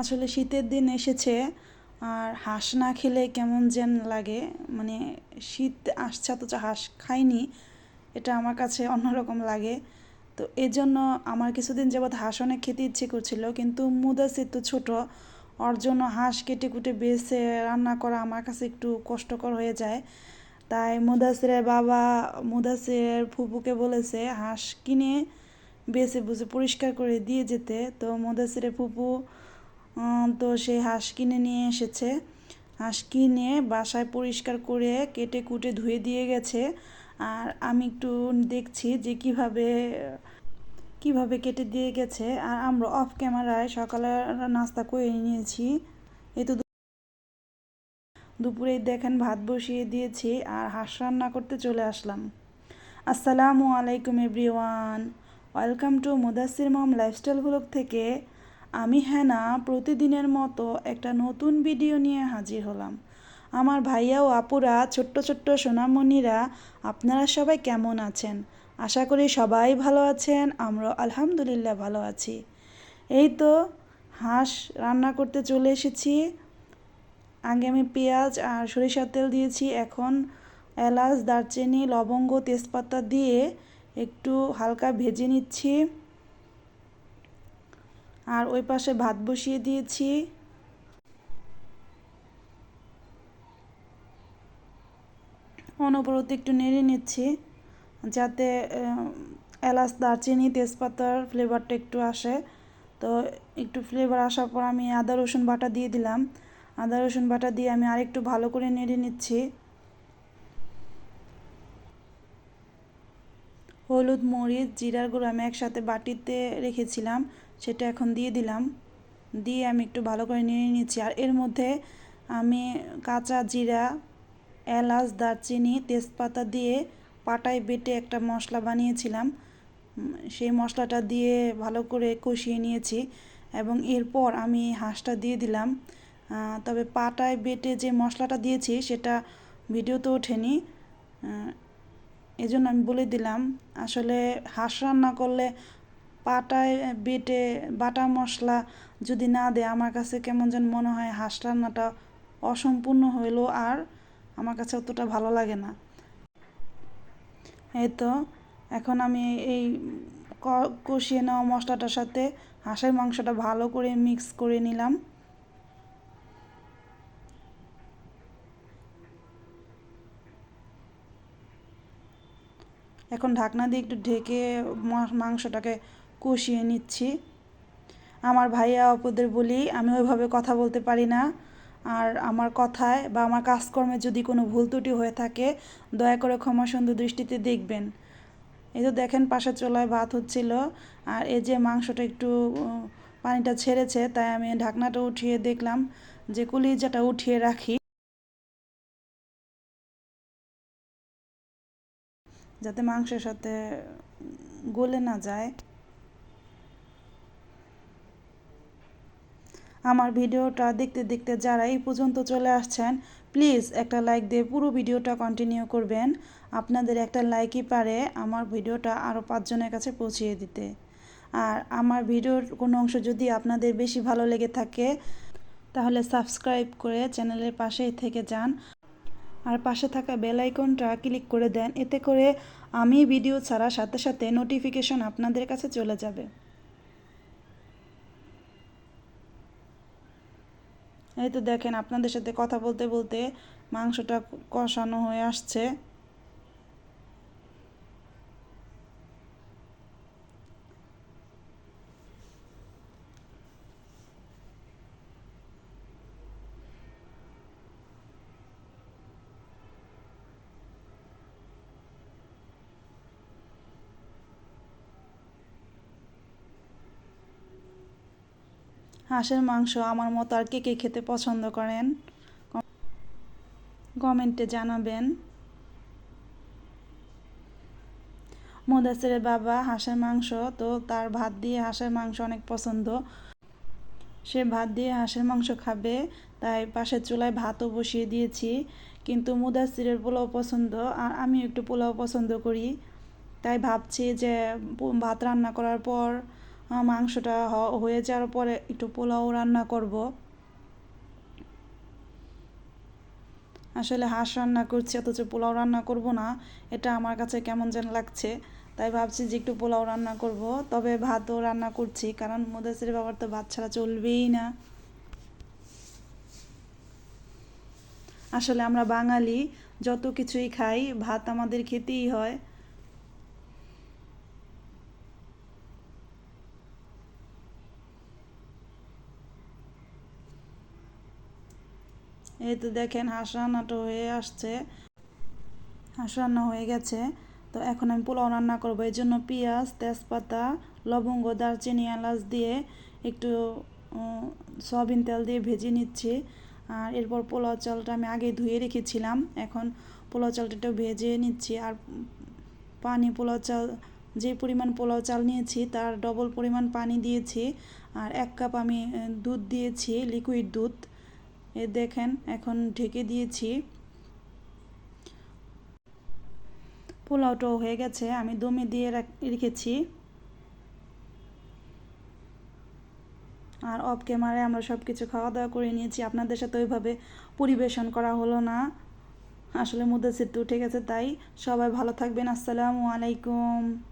আসলে শীতের দিন এসেছে, আর হাঁস না খেলে কেমন যেন লাগে। মানে শীত আসছে, অথচ হাঁস খাইনি, এটা আমার কাছে অন্যরকম লাগে। তো এই জন্য আমার কিছুদিন যাবৎ হাঁস অনেক খেতে ইচ্ছে করছিল, কিন্তু মুদাসির তো ছোটো, ওর জন্য হাঁস কেটে কুটে বেছে রান্না করা আমার কাছে একটু কষ্টকর হয়ে যায়। তাই মুদাসিরের বাবা মুদাসিরের ফুপুকে বলেছে, হাঁস কিনে বেছে বুঝে পরিষ্কার করে দিয়ে যেতে। তো মুদাসিরের ফুপু তো সেই হাঁস কিনে নিয়ে এসেছে। হাঁস কিনে বাসায় পরিষ্কার করে কেটে কুটে ধুয়ে দিয়ে গেছে। আর আমি একটু দেখছি যে কীভাবে কীভাবে কেটে দিয়ে গেছে। আর আমরা অফ ক্যামেরায় সকালে নাস্তা করে নিয়েছি। এই তো দুপুরে দেখেন ভাত বসিয়ে দিয়েছি আর হাঁস রান্না করতে চলে আসলাম। আসসালামু আলাইকুম everyone. Welcome to Mudasir mom lifestyle blog থেকে আমি হ্যানা প্রতিদিনের মতো একটা নতুন ভিডিও নিয়ে হাজির হলাম। আমার ভাইয়া ও আপুরা, ছোট্ট ছোট্ট সোনামণিরা, আপনারা সবাই কেমন আছেন? আশা করি সবাই ভালো আছেন আমরা আলহামদুলিল্লাহ ভালো আছি। এই তো হাঁস রান্না করতে চলে এসেছি। আগে আমি পেঁয়াজ আর সরিষার তেল দিয়েছি, এখন এলাচ, দারচিনি, লবঙ্গ, তেজপাতা দিয়ে একটু হালকা ভেজে নিচ্ছি। আর ওই পাশে ভাত বসিয়ে দিয়েছি। অনবরত একটু নেড়ে নিচ্ছি, যাতে এলাচ, দারচিনি, তেজপাতার ফ্লেভারটা একটু আসে। তো একটু ফ্লেভার আসার পর আমি আদা, রসুন বাটা দিয়ে দিলাম। আদা, রসুন বাটা দিয়ে আমি আরেকটু ভালো করে নেড়ে নিচ্ছি। হলুদ, মরিচ, জিরার গুঁড়ো আমি একসাথে বাটিতে রেখেছিলাম। সেটা এখন দিয়ে দিলাম। দিয়ে আমি একটু ভালো করে নেড়ে নিচ্ছি। আর এর মধ্যে আমি কাঁচা জিরা এলাচ দারচিনি তেজপাতা দিয়ে পাটায় বেটে একটা মশলা বানিয়েছিলাম। সেই মশলাটা দিয়ে ভালো করে কষিয়ে নিয়েছি এবং এরপর আমি হাঁসটা দিয়ে দিলাম। তবে পাটায় বেটে যে মশলাটা দিয়েছি সেটা ভিডিওতে ওঠেনি। আহ, এই জন্য আমি বলে দিলাম আসলে হাঁস রান্না করলে পাটায় বেটে, বাটা মশলা যদি না দেয়, আমার কাছে কেমন যেন মনে হয় হাঁস রান্নাটা অসম্পূর্ণ হইল আর আমার কাছে অতটা ভালো লাগে না। এই তো, এখন আমি এই কষিয়ে নেওয়া মশলাটার সাথে হাঁসের মাংসটা ভালো করে মিক্স করে নিলাম। এখন ঢাকনা দিয়ে একটু ঢেকে মাংসটাকে কষিয়ে নিচ্ছি। আমার ভাইয়া অপুদের বলি, আমি ওইভাবে কথা বলতে পারি না। আর আমার কথায় বা আমার কাজকর্মে যদি কোনো ভুল ত্রুটি হয়ে থাকে, দয়া করে ক্ষমা সুন্দর দৃষ্টিতে দেখবেন। এই তো দেখেন পাশে চোলায় ভাত হচ্ছিল। আর এই যে মাংসটা একটু পানিটা ছেড়েছে, তাই আমি ঢাকনাটা উঠিয়ে দেখলাম যে কলিজাটা উঠিয়ে রাখি। যাতে মাংসের সাথে গলে না যায়। আমার ভিডিওটা দেখতে দেখতে যারা এই পর্যন্ত চলে আসছেন প্লিজ একটা লাইক দিয়ে পুরো ভিডিওটা কন্টিনিউ করবেন। আপনাদের একটা লাইকই পারে আমার ভিডিওটা আরও পাঁচজনের কাছে পৌঁছিয়ে দিতে। আর আমার ভিডিওর কোনো অংশ যদি আপনাদের বেশি ভালো লেগে থাকে, তাহলে সাবস্ক্রাইব করে চ্যানেলের পাশেই থেকে যান। আর পাশে থাকা বেল আইকনটা ক্লিক করে দেন, এতে করে আমি ভিডিও ছাড়ার সাথে সাথে নোটিফিকেশন আপনাদের কাছে চলে যাবে। এই তো দেখেন আপনাদের সাথে কথা বলতে বলতে মাংসটা কষানো হয়ে আসছে। হাঁসের মাংস আমার মতো আর কে কে খেতে পছন্দ করেন? কমেন্টে জানাবেন। মোদাসেরের বাবা হাঁসের মাংস, তো তার ভাত দিয়ে হাঁসের মাংস অনেক পছন্দ। সে ভাত দিয়ে হাঁসের মাংস খাবে, তাই পাশের চুলায় ভাতও বসিয়ে দিয়েছি। কিন্তু মুদাসিরের পোলাও পছন্দ, আর আমি একটু পোলাও পছন্দ করি। তাই ভাবছি যে ভাত রান্না করার পর মাংসটা হয়ে যাওয়ার পরে একটু পোলাও রান্না করব। আসলে হাঁস রান্না করছি, অথচ পোলাও রান্না করব না। এটা আমার কাছে কেমন যেন লাগছে। তাই ভাবছি যে একটু পোলাও রান্না করব, তবে ভাতও রান্না করছি, কারণ মুদাসির বাবার তো ভাত ছাড়া চলবেই না। আসলে আমরা বাঙালি, যত কিছুই খাই, ভাত আমাদের খেতেই হয়। এই তো দেখেন হাঁস হয়ে আসছে। হাঁস রান্না হয়ে গেছে। তো এখন আমি পোলাও রান্না করব। এই জন্য পেঁয়াজ, তেজপাতা, লবঙ্গ, দারচিনি, এলাচ দিয়ে একটু সয়াবিন তেল দিয়ে ভেজে নিচ্ছি। আর এরপর পোলাও চালটা আমি আগে ধুয়ে রেখেছিলাম। এখন পোলাও চালটা একটু ভেজে নিচ্ছি। আর পানি পোলাও চাল, যে পরিমাণ পোলাও চাল নিয়েছি তার ডবল পরিমাণ পানি দিয়েছি। আর এক কাপ আমি দুধ দিয়েছি, লিকুইড দুধ। এ দেখেন, এখন ঢেকে দিয়েছি। পোলাওটাও হয়ে গেছে, আমি দমে দিয়ে রাখ- রেখেছি। আর অফ ক্যামেরায় আমরা সব কিছু খাওয়া দাওয়া করে নিয়েছি। আপনাদের সাথে ওইভাবে পরিবেশন করা হলো না। আসলে মুদাসির তো উঠে গেছে, তাই সবাই ভালো থাকবেন। আসসালামু আলাইকুম।